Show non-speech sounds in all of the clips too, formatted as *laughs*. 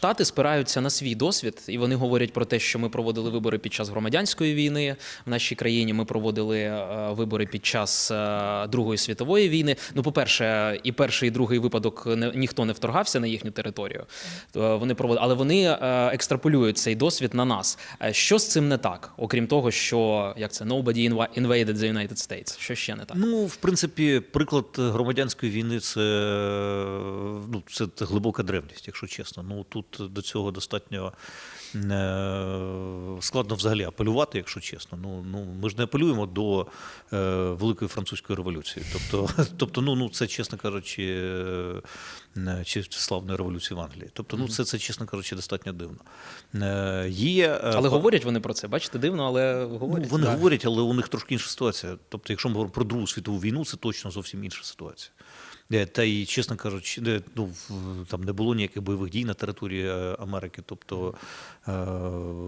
Штати спираються на свій досвід, і вони говорять про те, що ми проводили вибори під час громадянської війни в нашій країні. Ми проводили е, вибори під час е, Другої світової війни. Ну, по-перше, і перший, і другий випадок ніхто не вторгався на їхню територію. Е, Вони проводили, але вони екстраполюють цей досвід на нас. Що з цим не так? Окрім того, що як це nobody inva- invaded the United States. Що ще не так? Ну, в принципі, приклад громадянської війни це, ну, це глибока древність, якщо чесно. Ну тут до цього достатньо е, складно взагалі апелювати, якщо чесно. Ну, ну ми ж не апелюємо до е, Великої французької революції. Тобто, *laughs* тобто ну, ну це, чесно кажучи, е, чи славної революції в Англії. Тобто, ну це, це чесно кажучи, достатньо дивно. Є, Але говорять вони про це. Бачите, дивно, але Ну, вони Да. говорять, але у них трошки інша ситуація. Тобто, якщо ми говоримо про Другу світову війну, це точно зовсім інша ситуація. Е, Та й, чесно кажучи, ну, там не було ніяких бойових дій на території е, Америки, тобто е,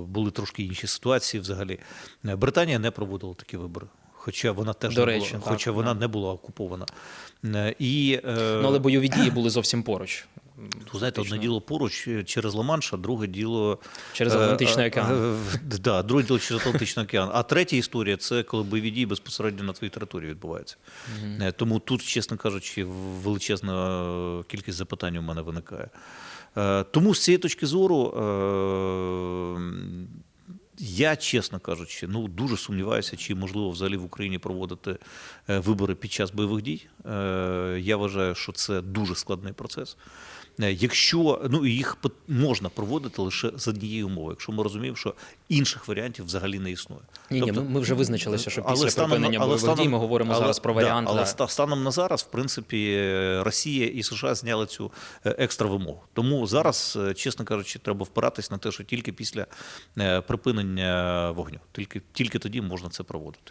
були трошки інші ситуації взагалі. Британія не проводила такі вибори. Хоча вона теж До не була, так, хоча вона да. не була окупована. І, Ну, але бойові дії були зовсім поруч. Ви знаєте, одне діло поруч е, через Ла-Манш, а друге діло Через е, Атлантичний е, океан. Да, друге діло через Атлантичний океан. А третя історія це коли бойові дії безпосередньо на твоїй території відбуваються. Тому тут, чесно кажучи, величезна кількість запитань у мене виникає. Е, Тому з цієї точки зору. е, я, чесно кажучи, ну дуже сумніваюся, чи можливо взагалі в Україні проводити е, вибори під час бойових дій. Я вважаю, що це дуже складний процес. Е, Якщо ну їх можна проводити лише з однієї умови, якщо ми розуміємо, що інших варіантів взагалі не існує. Ні, ні, Тобто- ми, ми вже визначилися, що після на- припинення але бойових станом- дій ми говоримо але- зараз про да, варіант. але да. ста- станом на зараз, в принципі, е, Росія і США зняли цю е, екстра вимогу. Тому зараз, е, чесно кажучи, треба впиратись на те, що тільки після е, припинення вогню, тільки, тільки тоді можна це проводити.